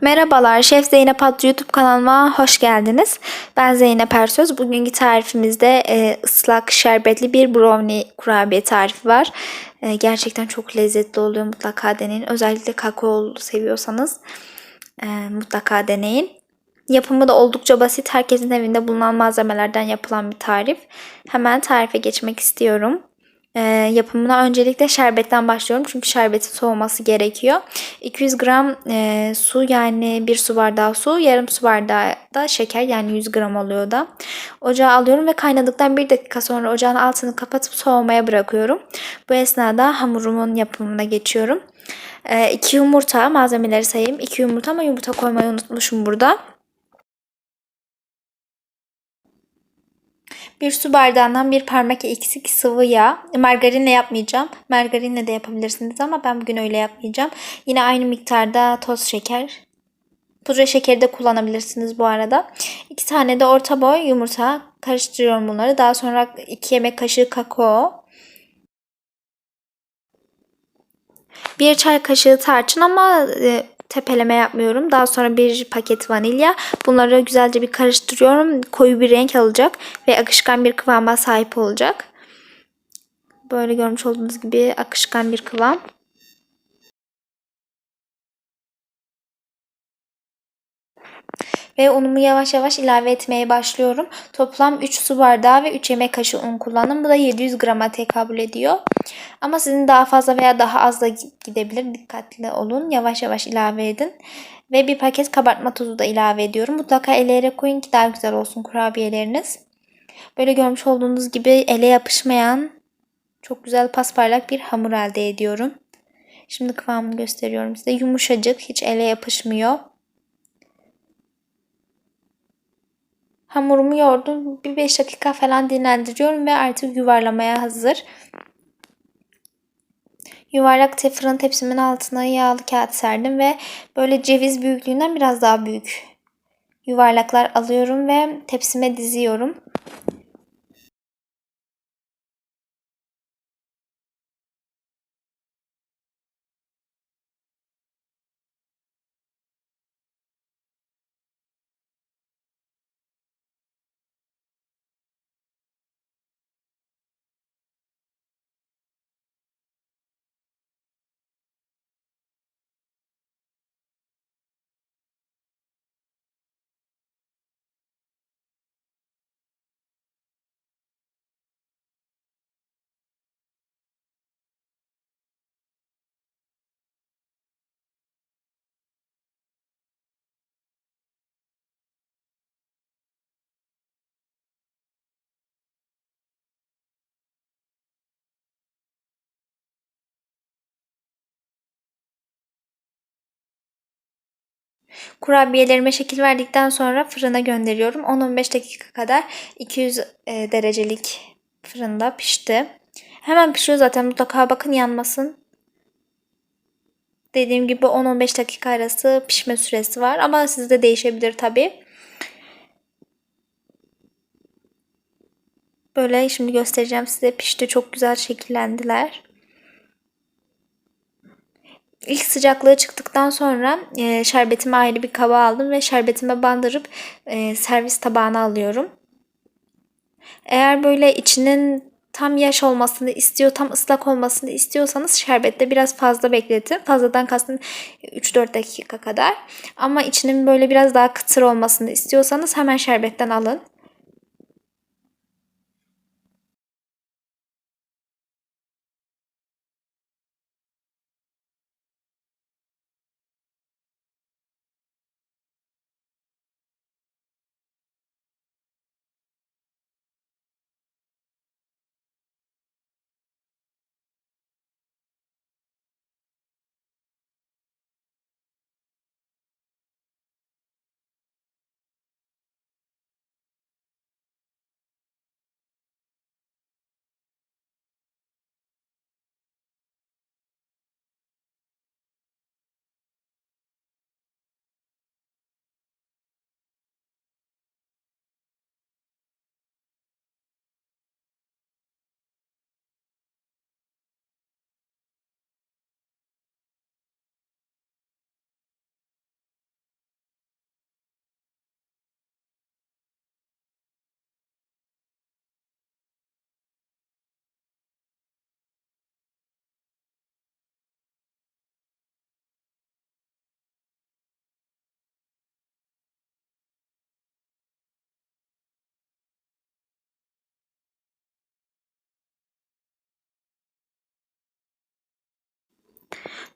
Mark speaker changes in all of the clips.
Speaker 1: Merhabalar, Şef Zeynep adlı YouTube kanalıma hoş geldiniz. Ben Zeynep Ersöz. Bugünkü tarifimizde e, ıslak şerbetli bir brownie kurabiye tarifi var. E, gerçekten çok lezzetli oluyor mutlaka deneyin. Özellikle kakaolu seviyorsanız e, mutlaka deneyin. Yapımı da oldukça basit. Herkesin evinde bulunan malzemelerden yapılan bir tarif. Hemen tarife geçmek istiyorum. E, yapımına öncelikle şerbetten başlıyorum. Çünkü şerbetin soğuması gerekiyor. 200 gram e, su yani bir su bardağı su, yarım su bardağı da şeker yani 100 gram oluyor da. Ocağa alıyorum ve kaynadıktan bir dakika sonra ocağın altını kapatıp soğumaya bırakıyorum. Bu esnada hamurumun yapımına geçiyorum. 2 yumurta malzemeleri sayayım. 2 yumurta ama yumurta koymayı unutmuşum burada. Bir su bardağından bir parmak eksik sıvı yağ. Margarinle yapmayacağım. Margarinle de yapabilirsiniz ama ben bugün öyle yapmayacağım. Yine aynı miktarda toz şeker. Pudra şekeri de kullanabilirsiniz bu arada. İki tane de orta boy yumurta. Karıştırıyorum bunları. Daha sonra iki yemek kaşığı kakao. Bir çay kaşığı tarçın ama e, tepeleme yapmıyorum. Daha sonra bir paket vanilya. Bunları güzelce bir karıştırıyorum. Koyu bir renk alacak ve akışkan bir kıvama sahip olacak. Böyle görmüş olduğunuz gibi akışkan bir kıvam. Ve unumu yavaş yavaş ilave etmeye başlıyorum. Toplam 3 su bardağı ve 3 yemek kaşığı un kullandım. Bu da 700 grama tekabül ediyor. Ama sizin daha fazla veya daha az da gidebilir. Dikkatli olun. Yavaş yavaş ilave edin. Ve bir paket kabartma tozu da ilave ediyorum. Mutlaka eleyerek koyun ki daha güzel olsun kurabiyeleriniz. Böyle görmüş olduğunuz gibi ele yapışmayan çok güzel pasparlak bir hamur elde ediyorum. Şimdi kıvamını gösteriyorum size. Yumuşacık, hiç ele yapışmıyor. Hamurumu yoğurdum. Bir 5 dakika falan dinlendiriyorum ve artık yuvarlamaya hazır. Yuvarlak fırın tepsimin altına yağlı kağıt serdim ve böyle ceviz büyüklüğünden biraz daha büyük yuvarlaklar alıyorum ve tepsime diziyorum. Kurabiyelerime şekil verdikten sonra fırına gönderiyorum. 10-15 dakika kadar 200 e, derecelik fırında pişti. Hemen pişiyor zaten mutlaka bakın yanmasın. Dediğim gibi 10-15 dakika arası pişme süresi var ama sizde değişebilir tabi. Böyle şimdi göstereceğim size pişti çok güzel şekillendiler. İlk sıcaklığı çıktıktan sonra e, şerbetimi ayrı bir kaba aldım ve şerbetime bandırıp e, servis tabağına alıyorum. Eğer böyle içinin tam yaş olmasını istiyor, tam ıslak olmasını istiyorsanız şerbette biraz fazla bekletin. Fazladan kastım 3-4 dakika kadar. Ama içinin böyle biraz daha kıtır olmasını istiyorsanız hemen şerbetten alın.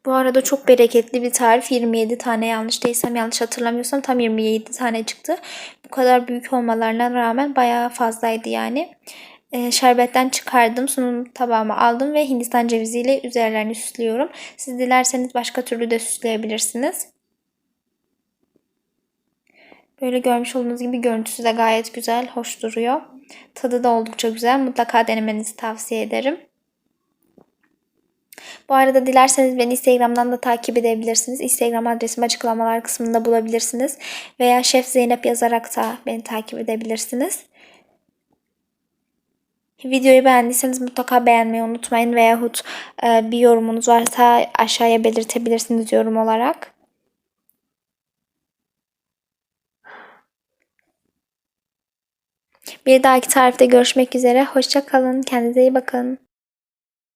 Speaker 1: Bu arada çok bereketli bir tarif. 27 tane yanlış değilsem yanlış hatırlamıyorsam tam 27 tane çıktı. Bu kadar büyük olmalarına rağmen bayağı fazlaydı yani. Ee, şerbetten çıkardım. Sunum tabağıma aldım ve Hindistan ceviziyle üzerlerini süslüyorum. Siz dilerseniz başka türlü de süsleyebilirsiniz. Böyle görmüş olduğunuz gibi görüntüsü de gayet güzel, hoş duruyor. Tadı da oldukça güzel. Mutlaka denemenizi tavsiye ederim. Bu arada dilerseniz beni Instagram'dan da takip edebilirsiniz. Instagram adresimi açıklamalar kısmında bulabilirsiniz. Veya Şef Zeynep yazarak da beni takip edebilirsiniz. Videoyu beğendiyseniz mutlaka beğenmeyi unutmayın. Veyahut e, bir yorumunuz varsa aşağıya belirtebilirsiniz yorum olarak. Bir dahaki tarifte görüşmek üzere. Hoşça kalın. Kendinize iyi bakın.